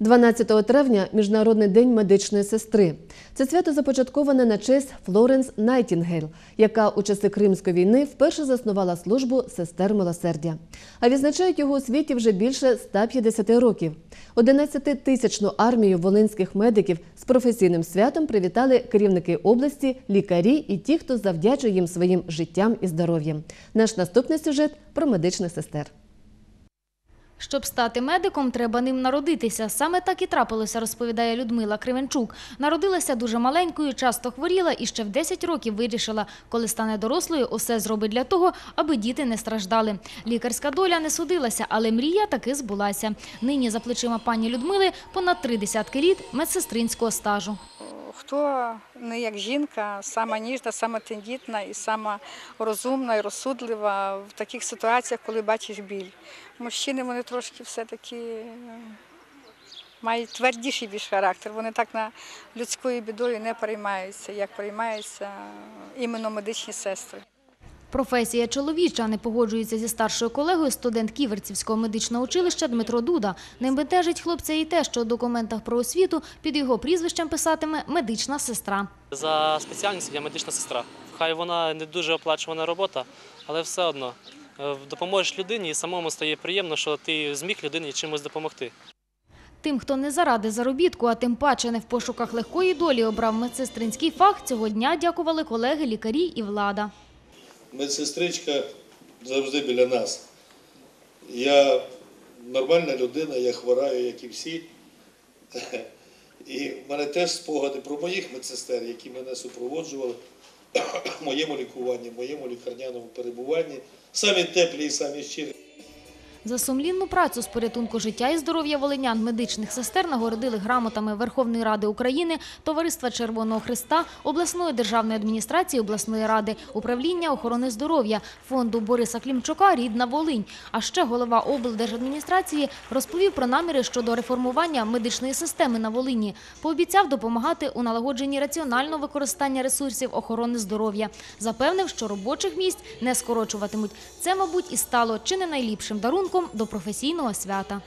12 травня Міжнародний день медичної сестри. Це свято започатковане на честь Флоренс Найтінгейл, яка у часи Кримської війни вперше заснувала службу сестер милосердя. А відзначають його у світі вже більше 150 років. 11-тисячну армію волинських медиків з професійним святом привітали керівники області, лікарі і ті, хто завдячує їм своїм життям і здоров'ям. Наш наступний сюжет про медичних сестер. Щоб стати медиком, треба ним народитися. Саме так і трапилося, розповідає Людмила Кривенчук. Народилася дуже маленькою, часто хворіла і ще в 10 років вирішила, коли стане дорослою, усе зробить для того, аби діти не страждали. Лікарська доля не судилася, але мрія таки збулася. Нині за плечима пані Людмили понад три десятки літ медсестринського стажу. Хто не як жінка, сама ніжна, сама тендітна і сама розумна і розсудлива в таких ситуаціях, коли бачиш біль. Мужчини вони трошки все-таки е, мають твердіший більш характер. Вони так на людською бідою не переймаються, як переймаються іменно медичні сестри. Професія чоловіча не погоджується зі старшою колегою студент Ківерцівського медичного училища Дмитро Дуда. Не бентежить хлопця і те, що у документах про освіту під його прізвищем писатиме медична сестра. За спеціальністю я медична сестра. Хай вона не дуже оплачувана робота, але все одно е, допоможеш людині і самому стає приємно, що ти зміг людині чимось допомогти. Тим, хто не заради заробітку, а тим паче не в пошуках легкої долі обрав медсестринський фах, цього дня дякували колеги, лікарі і влада. Медсестричка завжди біля нас. Я нормальна людина, я хвораю, як і всі. І в мене теж спогади про моїх медсестер, які мене супроводжували в моєму лікуванні, в моєму лікарняному перебуванні. Самі теплі і самі щирі. За сумлінну працю з порятунку життя і здоров'я волинян медичних сестер нагородили грамотами Верховної Ради України, Товариства Червоного Христа, обласної державної адміністрації, обласної ради, управління охорони здоров'я, фонду Бориса Клімчука «Рідна Волинь». А ще голова облдержадміністрації розповів про наміри щодо реформування медичної системи на Волині. Пообіцяв допомагати у налагодженні раціонального використання ресурсів охорони здоров'я. Запевнив, що робочих місць не скорочуватимуть. Це, мабуть, і стало чи не найліпшим дарунком до професійного свята.